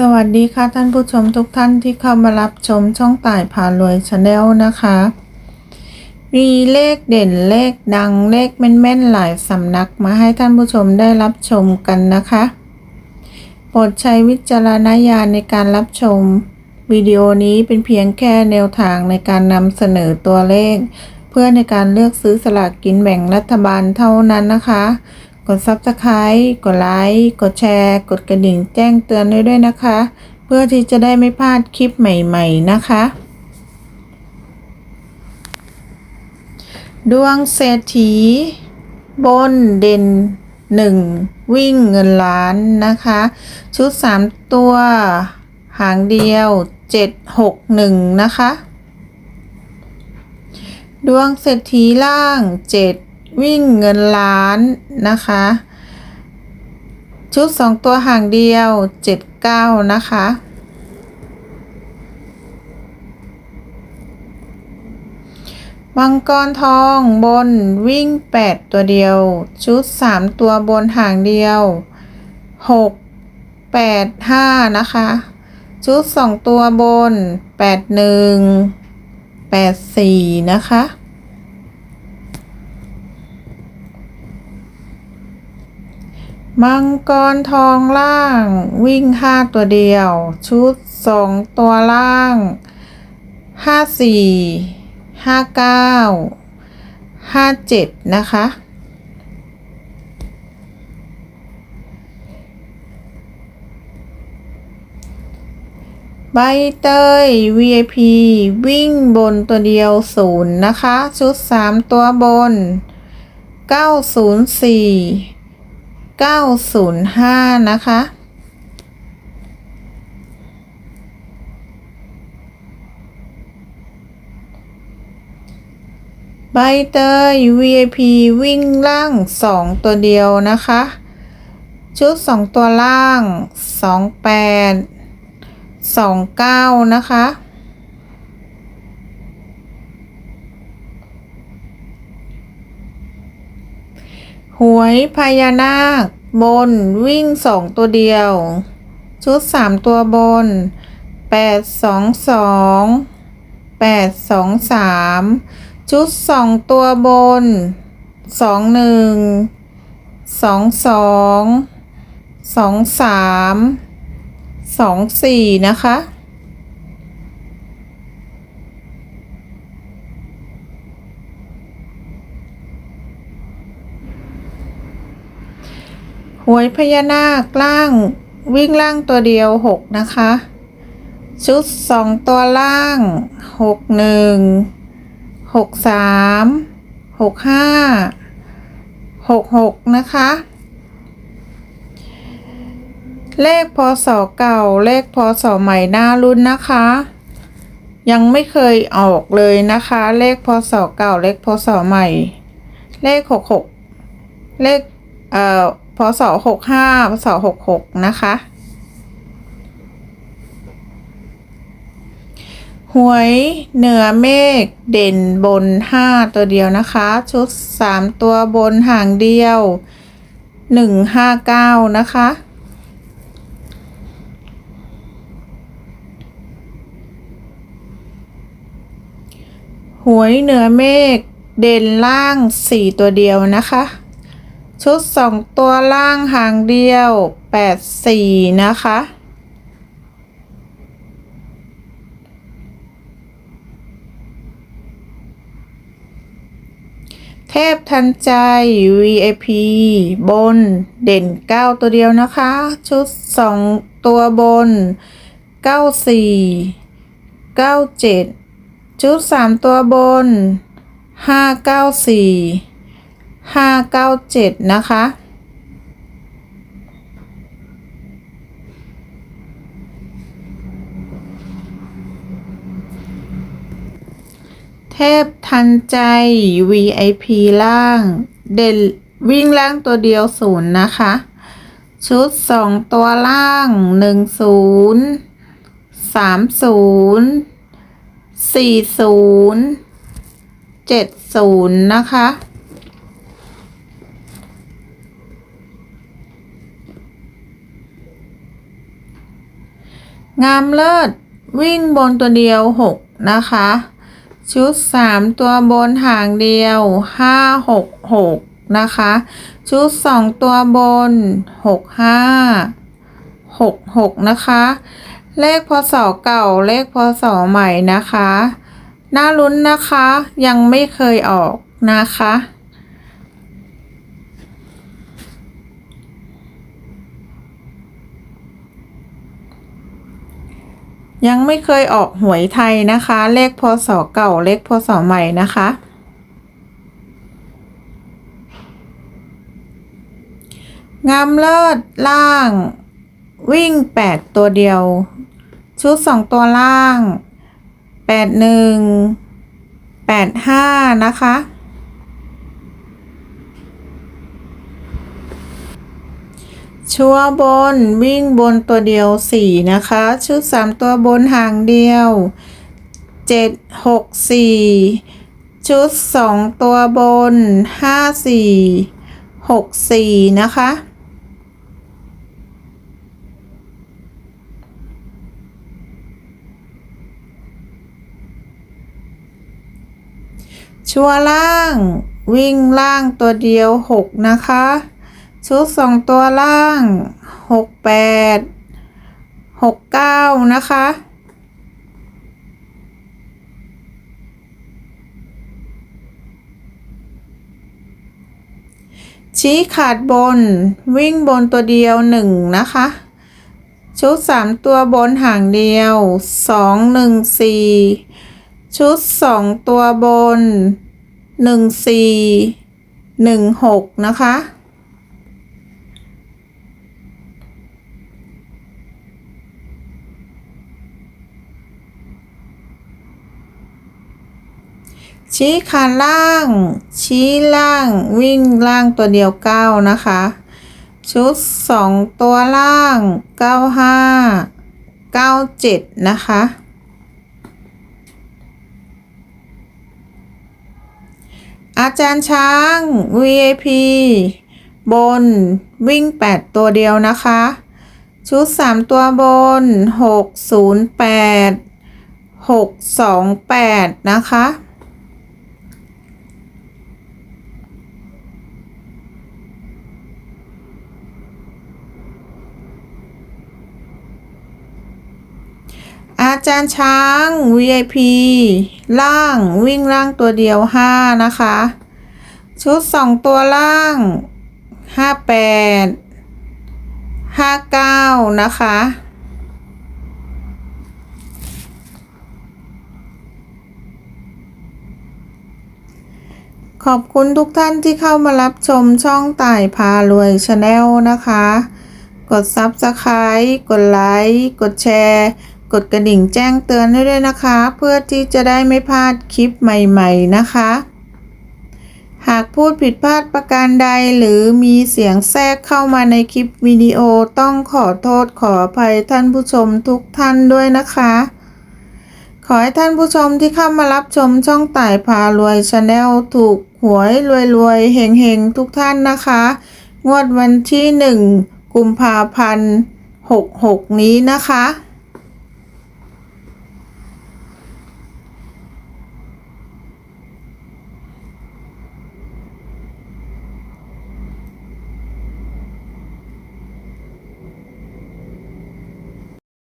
สวัสดีค่ะท่านผู้ชมทุกท่านที่เข้ามารับชมช่องต่ายพารวยชาแนลนะคะ มีเลขเด่นเลขดังเลขแม่นๆหลายสำนักมาให้ท่านผู้ชมได้รับชมกันนะคะ โปรดใช้วิจารณญาณในการรับชม วิดีโอนี้เป็นเพียงแค่แนวทางในการนำเสนอตัวเลข เพื่อในการเลือกซื้อสลากกินแบ่งรัฐบาลเท่านั้นนะคะ กด Subscribe กดไลค์กดแชร์ กดกระดิ่งแจ้งเตือนด้วยด้วยนะคะ เพื่อที่จะได้ไม่พลาดคลิปใหม่ๆนะคะ ดวงเศรษฐี บนเด่นหนึ่งวิ่งเงินล้านนะคะ ชุด 3 ตัว หางเดียว 761 นะคะ ดวงเศรษฐีล่าง 7 วิ่งเงินล้านนะคะ ชุด2ตัวห่างเดียว79นะคะมังกรทองบนวิ่ง 8 ตัวเดียว ชุด 3 ตัวบนห่างเดียว 6 8 5 นะคะ ชุด 2 ตัวบน 8 1 8 4 นะคะ มังกรทองล่าง วิ่ง5ตัวเดียว ชุด2ตัวล่าง5 4ห้าเก้าห้าเจ็ดนะคะ ใบเตย VIP วิ่งบนตัวเดียวศูนย์นะคะ ชุดสามตัวบนเก้าศูนย์สี่ เก้าศูนย์ห้านะคะ ใบเตย VIP วิ่งล่างสองตัวเดียวนะคะ ชุดสองตัวล่างสองแปดสองเก้านะคะ หวยพญานาค บนวิ่งสองตัวเดียว ชุดสามตัวบนแปดสองสองแปดสองสามชุดสองตัวบนสองหนึ่งสองสองสองสามสองสี่นะคะ หวยพญานาคล่างวิ่งล่างตัวเดียวหกนะคะ ชุดสองตัวล่างหกหนึ่งหกสามหกห้าหกหกนะคะ เลขพศเก่า เลขพศใหม่หน้ารุ่นนะคะ ยังไม่เคยออกเลยนะคะ เลขพศเก่า เลขพศใหม่ เลขหกหกเลขเอ่อ พศหกห้าพศหกหกนะคะ หวยเหนือเมฆเด่นบนห้าตัวเดียวนะคะ ชุดสามตัวบนห่างเดียวหนึ่งห้าเก้านะคะหวยเหนือเมฆเด่นล่างสี่ตัวเดียวนะคะ ชุดสองตัวล่างหางเดียวแปดสี่นะคะ เทพทันใจ VIP บนเด่น 9 ตัวเดียวนะคะ ชุด 2 ตัวบน 94 97 ชุด 3 ตัวบน 594 597นะคะ เทพทันใจ VIP ล่าง เด่นวิ่งล่างตัวเดียวศูนย์นะคะ ชุดสองตัวล่างหนึ่งศูนย์สามศูนย์สี่ศูนย์เจ็ดศูนย์นะคะ งามเลิศ วิ่งบนตัวเดียวหกนะคะ ชุดสามตัวบนหางเดียวห้าหกหกนะคะ ชุดสองตัวบนหกห้าหกหกนะคะ เลขพศเก่าเลขพศใหม่นะคะ น่าลุ้นนะคะยังไม่เคยออกนะคะ ยังไม่เคยออกหวยไทยนะคะ เลขพศเก่าเลขพศใหม่นะคะ งามเลิศล่าง วิ่งแปดตัวเดียว ชุดสองตัวล่างแปดหนึ่งแปดห้านะคะ ชัวบนวิ่งบนตัวเดียวสี่นะคะ ชุดสามตัวบนหางเดียวเจ็ดหกสี่ชุดสองตัวบนห้าสี่หกสี่นะคะ ชัวล่างวิ่งล่างตัวเดียวหกนะคะ ชุดสองตัวล่างหกแปดหกเก้านะคะ ชี้ขาดบนวิ่งบนตัวเดียวหนึ่งนะคะ ชุดสามตัวบนหางเดียวสองหนึ่งสี่ชุดสองตัวบนหนึ่งสี่หนึ่งหกนะคะ ชี้ขาล่าง ชี้ล่าง วิ่งล่างตัวเดียวเก้านะคะ ชุดสองตัวล่างเก้าห้าเก้าเจ็ดนะคะอาจารย์ช้าง VIP บนวิ่งแปดตัวเดียวนะคะ ชุดสามตัวบนหกศูนย์แปดหกสองแปดนะคะ อา จารย์ช้าง VIP ล่างวิ่งล่างตัวเดียวห้านะคะ ชุดสองตัวล่างห้าแปดห้าเก้านะคะ ขอบคุณทุกท่านที่เข้ามารับชมช่องต่ายพารวยชาแนลนะคะ กด Subscribe กดไลค์ กดแชร์ กดกระดิ่งแจ้งเตือนให้ด้วยนะคะ เพื่อที่จะได้ไม่พลาดคลิปใหม่ๆนะคะ หากพูดผิดพลาดประการใดหรือมีเสียงแทรกเข้ามาในคลิปวิดีโอต้องขอโทษขออภัยท่านผู้ชมทุกท่านด้วยนะคะ ขอให้ท่านผู้ชมที่เข้ามารับชมช่องต่ายพารวยชาแนลถูกหวยรวยรวยๆเฮงเฮงๆทุกท่านนะคะ งวดวันที่หนึ่งกุมภาพันธ์หกหกนี้นะคะ